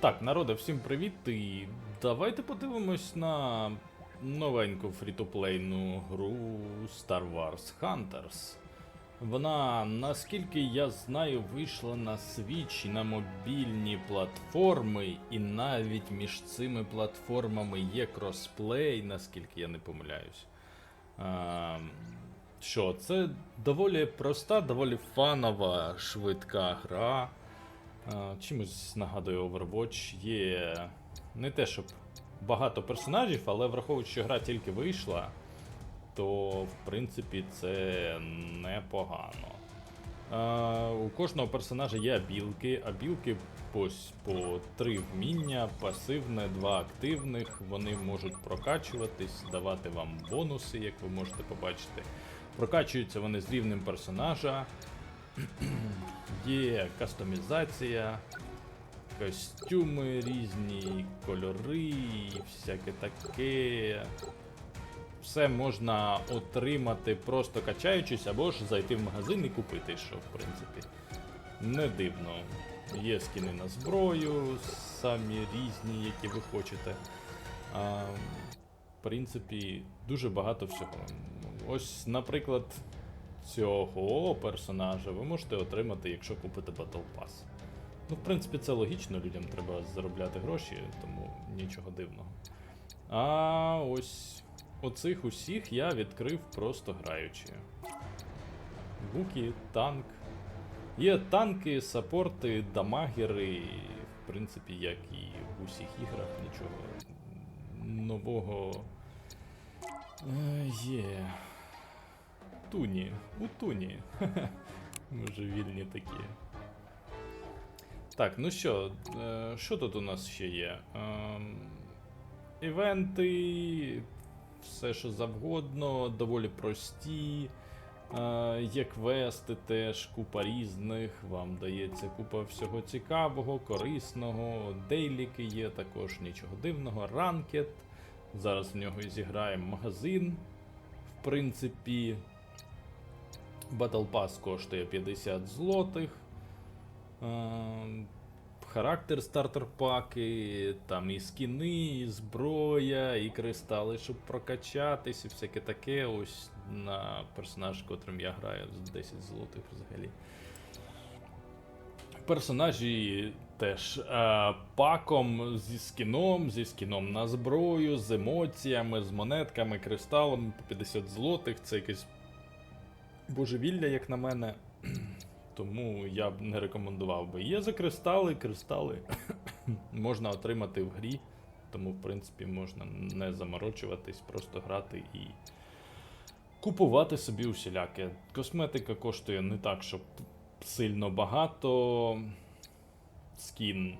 Так, народе, всім привіт. І давайте подивимось на новеньку фрітоплейну гру Star Wars Hunters. Вона, наскільки я знаю, вийшла на Switch на мобільні платформи, і навіть між цими платформами є кросплей, наскільки я не помиляюсь. А, що, це доволі проста, доволі фанова, швидка гра. А, Чимось нагадує Overwatch. Є не те, щоб багато персонажів, але враховуючи, що гра тільки вийшла, то в принципі це непогано. У кожного персонажа є абілки. Абілки по, по три вміння, пасивне, два активних. Вони можуть прокачуватись, давати вам бонуси, як ви можете побачити. Прокачуються вони з рівнем персонажа. Є кастомізація, костюми різні, кольори, всяке таке. Все можна отримати просто качаючись, або ж зайти в магазин і купити, що в принципі не дивно. Є скини на зброю, самі різні, які ви хочете. А, в принципі, дуже багато всього. Ось, наприклад, цього персонажа ви можете отримати, якщо купите Battle Pass. Ну, в принципі, це логічно, людям треба заробляти гроші, тому нічого дивного. А ось оцих усіх я відкрив просто граючи. Буки, танк. Є танки, саппорти, дамагери, в принципі, як і в усіх іграх, нічого нового е, є. Туні, у Туні. Може вільні такі. Так, ну що, е, що тут у нас ще є? Ем, івенти, все що завгодно, доволі прості. Е, є квести теж, купа різних, вам дається купа всього цікавого, корисного, дейліки є також нічого дивного, ранкет. Зараз в нього і зіграємо магазин. В принципі, Battle Pass коштує 50 злотих. Е, Характер стартер паки, там і скіни, і зброя, і кристали, щоб прокачатись, і всяке таке. Ось на персонаж, котрим я граю, з 10 злотих взагалі. Персонажі теж е, паком зі скіном, зі скіном на зброю, з емоціями, з монетками, кристалами по 50 злотих. Це якесь божевілля, як на мене. Тому я б не рекомендував би. Є за кристали, кристали можна отримати в грі, тому, в принципі, можна не заморочуватись, просто грати і купувати собі усіляке. Косметика коштує не так, щоб сильно багато. Скін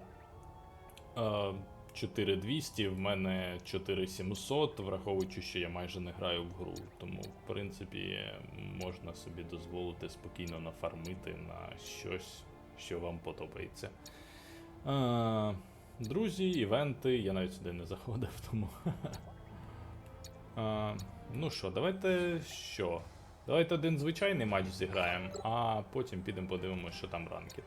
е, 4200, в мене 4700, враховуючи, що я майже не граю в гру. Тому, в принципі, можна собі дозволити спокійно нафармити на щось, що вам подобається. Е, друзі, івенти, я навіть сюди не заходив, тому. Е, ну що, давайте що? Давайте один звичайний матч зіграємо, а потім підемо подивимося, що там ранкет.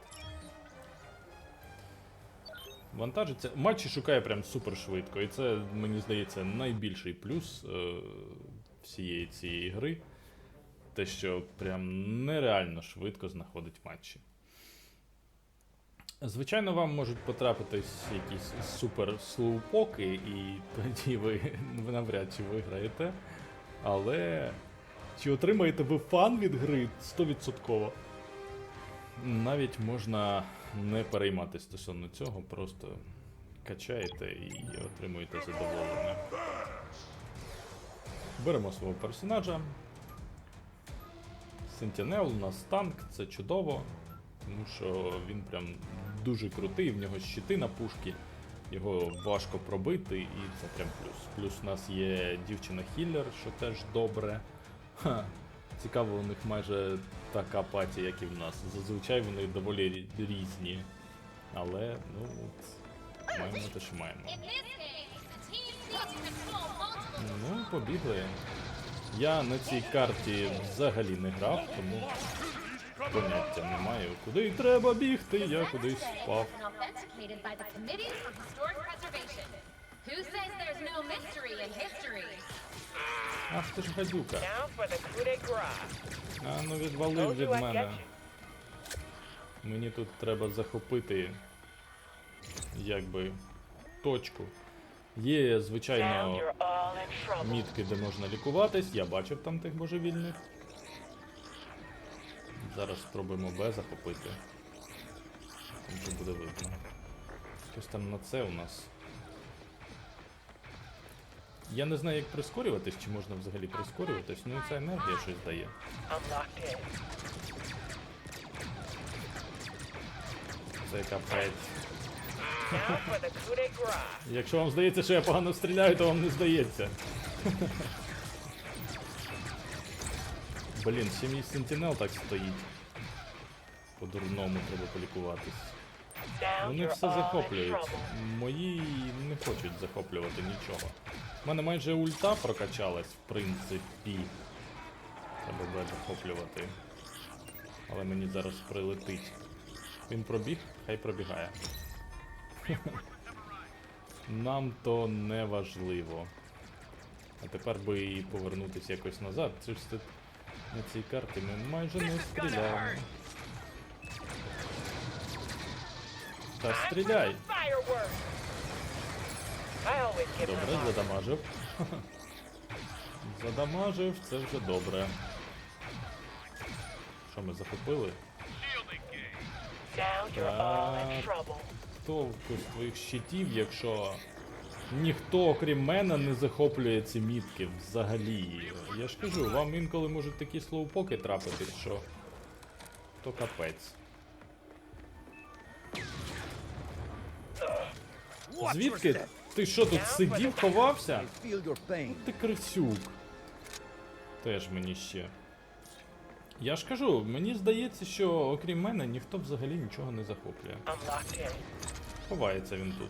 Вантажиться. Матчі шукає прям супер швидко. І це, мені здається, найбільший плюс е, всієї цієї гри. Те, що прям нереально швидко знаходить матчі. Звичайно, вам можуть потрапитись якісь супер слоупоки, і тоді ви, ви навряд чи виграєте. Але чи отримаєте ви фан від гри 100%? Навіть можна не перейматися стосовно цього, просто качаєте і отримуєте задоволення. Беремо свого персонажа. Сентінел, у нас танк, це чудово, тому що він прям дуже крутий, в нього щити на пушки, його важко пробити, і це прям плюс. Плюс у нас є дівчина-хіллер, що теж добре. Ха. Цікаво, у них майже така паті, як і в нас. Зазвичай вони доволі різні. Але, ну от, маємо те, що маємо. Ну, побігли. Я на цій карті взагалі не грав, тому Поняття не маю. Куди треба бігти, я кудись впав. Who says there's no mystery in history? Ах ти ж гадюка. А ну відвалив від мене. Мені тут треба захопити якби точку. Є, звичайно, мітки, де можна лікуватись. Я бачив там тих божевільних. Зараз спробуємо Б захопити. Там буде видно. Щось там на це у нас. Я не знаю, як прискорюватись, чи можна взагалі прискорюватись, ну і ця енергія щось дає. Це капець. Якщо вам здається, що я погано стріляю, то вам не здається. Блін, ще мій сентінел так стоїть. По-дурному треба полікуватись. Вони все захоплюють. Мої не хочуть захоплювати нічого. У мене майже ульта прокачалась, в принципі. Треба буде захоплювати. Але мені зараз прилетить. Він пробіг, хай пробігає. Нам то не важливо. А тепер би і повернутися якось назад. Це ж це на цій карті ми майже не стріляємо. Та стріляй! Добре, задамажив. Задамажив, це вже добре. Що ми захопили? Так. з твоїх щитів, якщо ніхто, окрім мене, не захоплює ці мітки взагалі. Я ж кажу, вам інколи можуть такі слоупоки трапитись, що то капець. Звідки? Ти що тут сидів, ховався? Feel. Ти крисюк. Теж мені ще. Я ж кажу, мені здається, що окрім мене ніхто взагалі нічого не захоплює. Ховається він тут.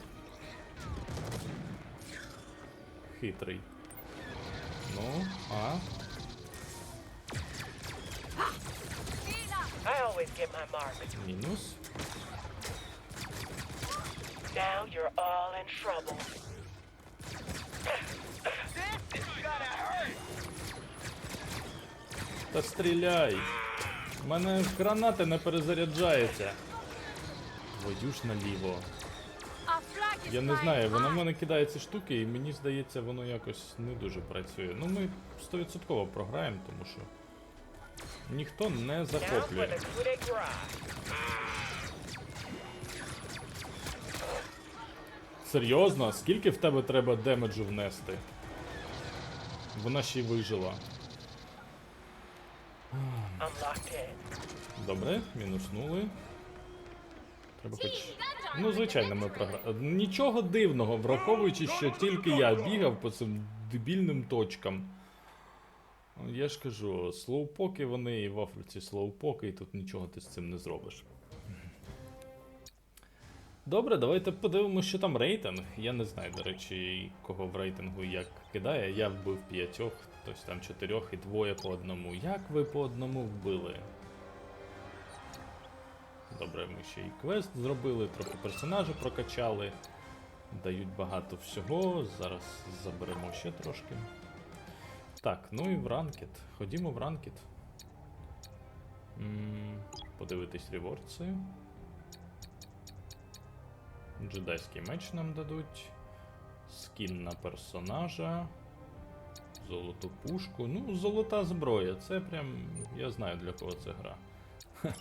Хитрий. Ну, а? Мінус. Now you're all in trouble. Та стріляй! У мене гранати не перезаряджається. Твою ж наліво. Я не знаю, воно в мене кидає ці штуки, і мені здається, воно якось не дуже працює. Ну ми 100% програємо, тому що ніхто не захоплює. the coup de grace. Серйозно? Скільки в тебе треба демеджу внести? Вона ще й вижила. Добре, мінуснули. Треба хоч. Ну, звичайно, ми програли. Нічого дивного, враховуючи, що тільки я бігав по цим дебільним точкам. Я ж кажу, слоупоки вони і в Африці слоупоки, і тут нічого ти з цим не зробиш. Добре, давайте подивимося, що там рейтинг. Я не знаю, до речі, кого в рейтингу як кидає. Я вбив п'ятьох, хтось там чотирьох і двоє по одному. Як ви по одному вбили? Добре, ми ще і квест зробили, трохи персонажа прокачали. Дають багато всього. Зараз заберемо ще трошки. Так, ну і в ранкет. Ходімо в ранкет. Подивитись ревордси. Джедайський меч нам дадуть. Скін на персонажа. Золоту пушку. Ну, золота зброя. Це прям. Я знаю для кого це гра.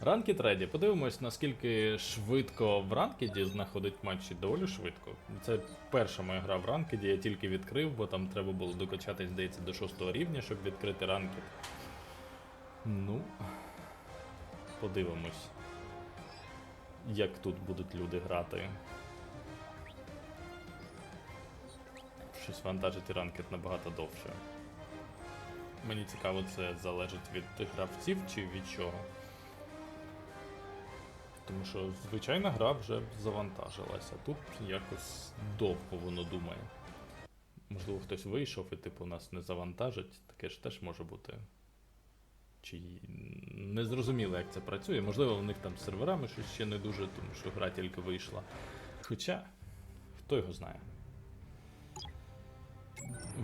Ранкет Реді. Подивимось, наскільки швидко в ранкеді знаходить матчі. Доволі швидко. Це перша моя гра в ранкеді, я тільки відкрив, бо там треба було докачатись, здається, до 6 рівня, щоб відкрити ранкед. Ну. Подивимось. Як тут будуть люди грати. Щось вантажити ранкет набагато довше. Мені цікаво, це залежить від гравців чи від чого. Тому що звичайна гра вже завантажилася. Тут якось довго воно думає. Можливо, хтось вийшов і типу нас не завантажить, таке ж теж може бути. Чи не зрозуміло, як це працює. Можливо, у них там з серверами щось ще не дуже, тому що гра тільки вийшла. Хоча, хто його знає.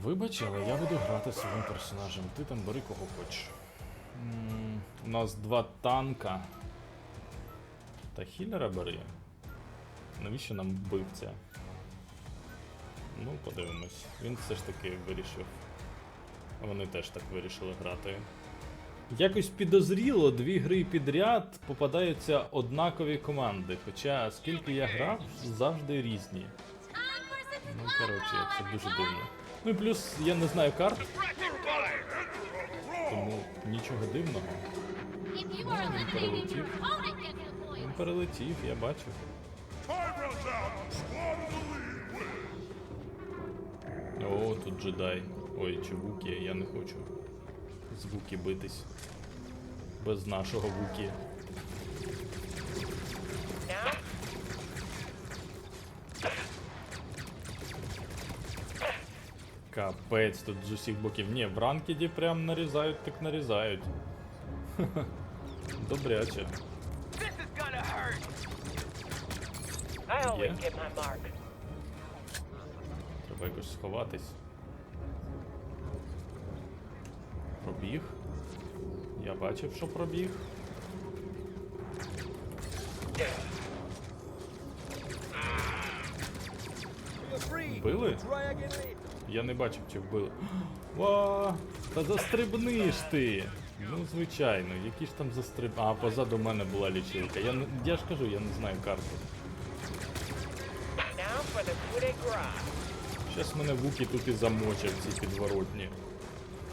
Вибач, але я буду грати своїм персонажем. Ти там бери кого хочеш. У нас два танка. Та хілера бери. Навіщо нам вбивця? Ну, подивимось. Він все ж таки вирішив. Вони теж так вирішили грати. Якось підозріло, дві гри підряд попадаються однакові команди. Хоча скільки я грав, завжди різні. Ну, коротше, це дуже дивно. Ну і плюс я не знаю карт, тому нічого дивного. Gets the Він перелетів, я бачив. О, тут джедай. Ой, чи Вукі, я не хочу з Вукі битись. Без нашого Вукі. Капець, тут з усіх боків. Ні, в ранкеді прям нарізають, так нарізають. Добряче. Треба якось сховатись. Пробіг. Я бачив, що пробіг. Вбили? Я не бачив, чи вбили. Ва! Та застрибни ж ти! Ну, звичайно, які ж там застриб. А, позаду мене була лічилка. Я, я ж кажу, я не знаю карту. Щас мене Вукі тут і замочать ці підворотні.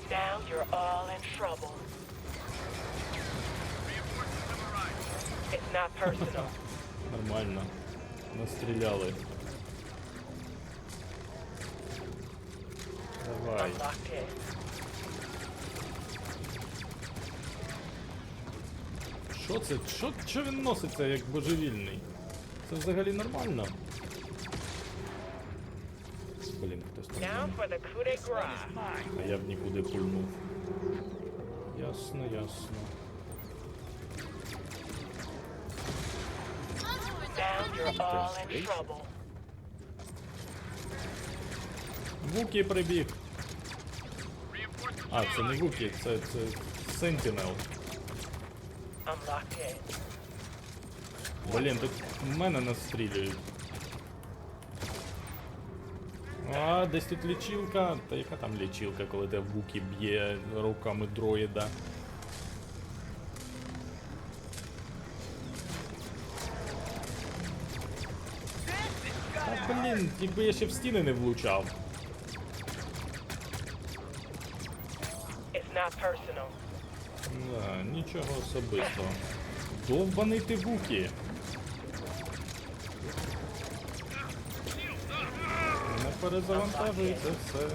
Now you're all in trouble. It's not personal. Нормально. Настріляли. Давай. Що це? Що, що він носиться як божевільний? Це взагалі нормально? Блін, хтось там. Now for the coup de grace. А я б нікуди пульнув. Ясно, ясно. Вукі прибіг. А, це не Вукі, це, це Сентінел. I'm. Блін, тут мене настрілюють. А, десь тут лічилка. Та яка там лічилка, коли те Вукі б'є руками дроїда? Та блін, якби я ще в стіни не влучав. It's not personal. Да, нічого особистого. Довбаний ти Вукі. Не перезавантажується все.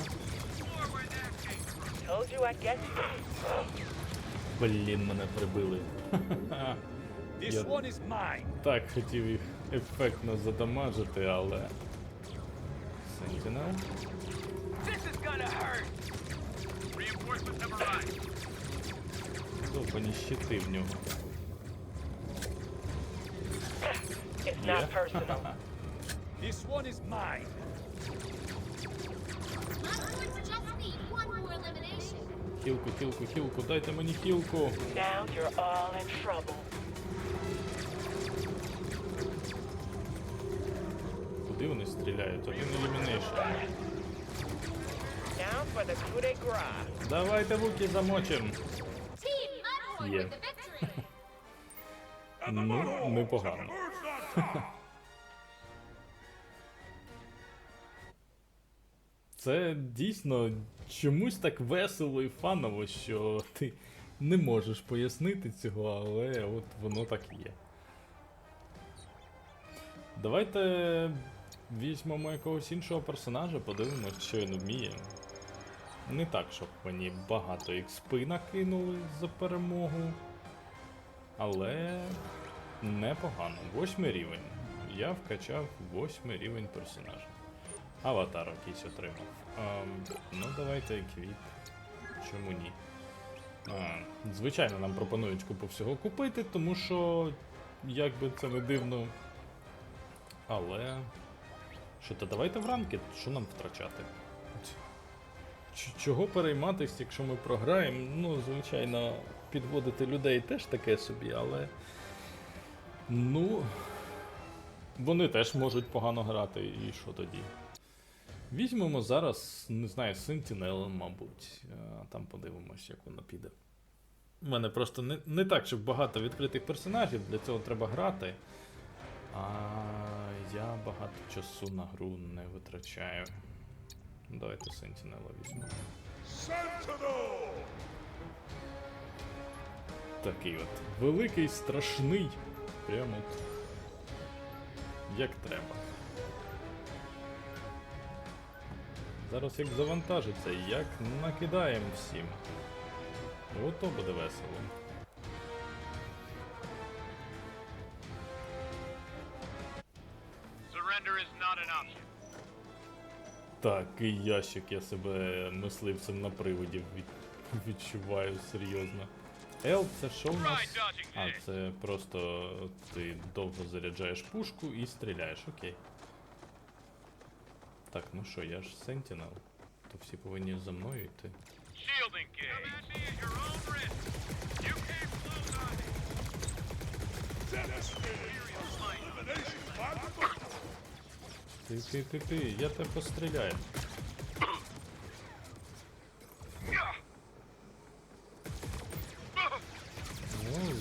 Блін, мене прибили. Я так хотів їх ефектно задамажити, але. Sentinel? Довбані щити в нього. It's not personal. This one is mine. Хілку, хілку, хілку, дайте мені хілку. Now you're all in trouble. Куди вони стріляють? Один елімінейшн. Now for the coup de grace. Давайте Вукі замочим. Victory. Ну, непогано. Це дійсно чомусь так весело і фаново, що ти не можеш пояснити цього, але от воно так є. Давайте візьмемо якогось іншого персонажа, подивимось, що він вміє. Не так, щоб мені багато експи накинули за перемогу. Але непогано. Восьмий рівень. Я вкачав восьмий рівень персонажа. Аватар якийсь отримав. Ем, ну давайте квіт. Чому ні? А, звичайно, нам пропонують купу всього купити, тому що, як би це не дивно. Але. Що то давайте в ранки, що нам втрачати? Ч- Чого перейматись, якщо ми програємо? Ну, звичайно, підводити людей теж таке собі, але. Ну. Вони теж можуть погано грати, і що тоді? Візьмемо зараз, не знаю, Sentinel, мабуть. А, Там подивимось, як воно піде. У мене просто не, не так, щоб багато відкритих персонажів, для цього треба грати. А я багато часу на гру не витрачаю. Давайте Sentinel візьмемо. Sentinel! Такий от великий, страшний. Прямо. Як треба. Зараз як завантажиться, як накидаємо всім. Ото буде весело. Option. Такий ящик я себе мисливцем на приводі від... відчуваю серйозно. Ел, це що у нас? А, це просто ти довго заряджаєш пушку і стріляєш, окей. Так, ну що, я ж Sentinel. То всі повинні за мною йти. Ти, ти, ти, ти, я тебе постріляю. Ну,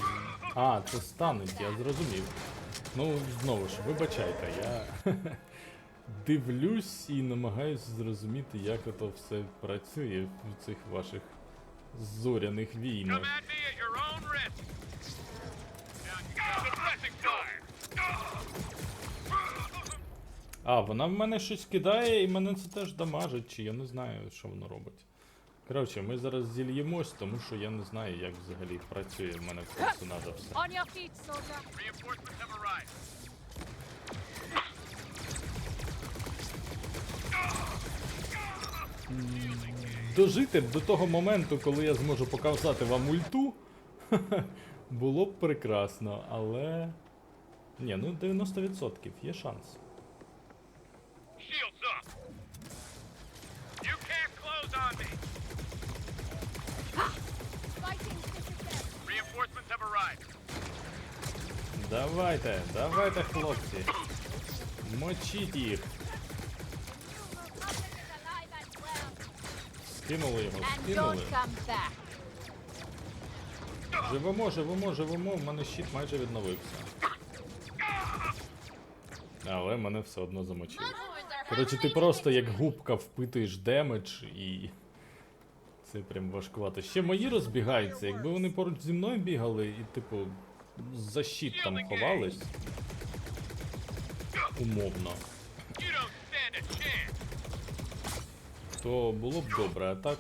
а, це стануть, я зрозумів. Ну, знову ж, вибачайте, я дивлюсь і намагаюсь зрозуміти, як ото все працює в цих ваших зоряних війнах. А, вона в мене щось кидає, і мене це теж дамажить, чи я не знаю, що воно робить. Коротше, ми зараз зільємось, тому що я не знаю, як взагалі працює в мене персонажа все. Дожити до того моменту, коли я зможу показати вам ульту, було б прекрасно, але. Ні, ну 90% є шанс. Давайте, давайте, хлопці. Мочіть їх. Скинули його, скинули. Живемо, живемо, живемо, в мене щит майже відновився. Але мене все одно замочили. Коротше, ти просто як губка впитуєш демедж і. Це прям важкувато. Ще мої розбігаються. Якби вони поруч зі мною бігали і, типу, за щит там ховались. Умовно. То було б добре, а так.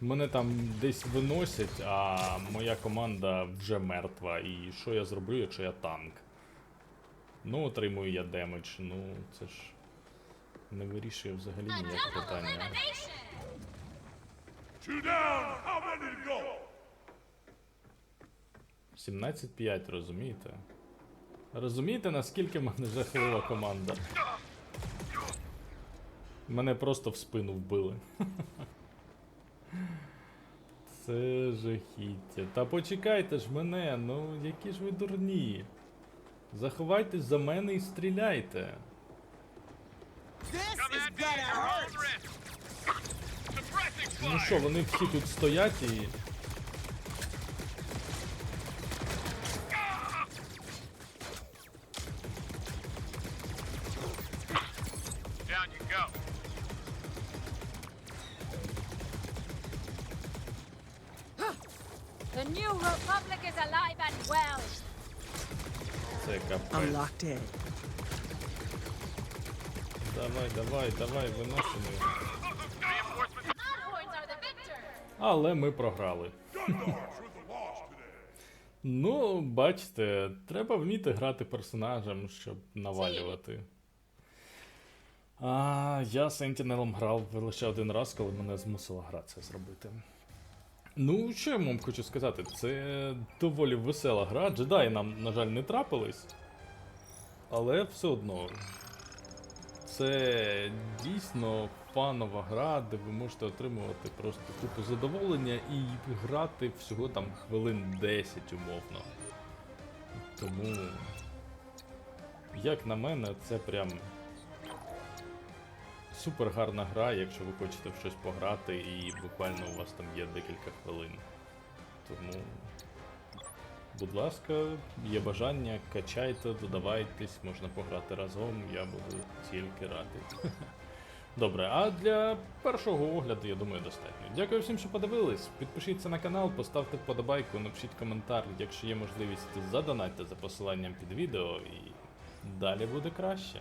Мене там десь виносять, а моя команда вже мертва. І що я зроблю, якщо я танк? Ну, отримую я демедж, ну це ж не вирішує взагалі ніяк питання. Down! How many go? 17-5, розумієте? Розумієте, наскільки в мене жахлива команда? Мене просто в спину вбили. Це жахіття. Та почекайте ж мене, ну які ж ви дурні. Заховайтесь за мене і стріляйте. Ну що, вони всі тут стоять і. In. Давай, давай, давай, виносимо. його. Але ми програли. Ну, бачите, треба вміти грати персонажем, щоб навалювати. А я Сентінелом грав лише один раз, коли мене змусила гра це зробити. Ну, що я вам хочу сказати, це доволі весела гра. Джедаї нам, на жаль, не трапились. Але все одно. Це дійсно фанова гра, де ви можете отримувати просто купу задоволення і грати всього там хвилин 10 умовно. Тому, як на мене, це прям супер гарна гра, якщо ви хочете в щось пограти і буквально у вас там є декілька хвилин. Тому, будь ласка, є бажання, качайте, додавайтесь, можна пограти разом, я буду тільки радий. Добре, а для першого огляду, я думаю, достатньо. Дякую всім, що подивились. Підпишіться на канал, поставте вподобайку, напишіть коментар, якщо є можливість, задонайте за посиланням під відео і далі буде краще.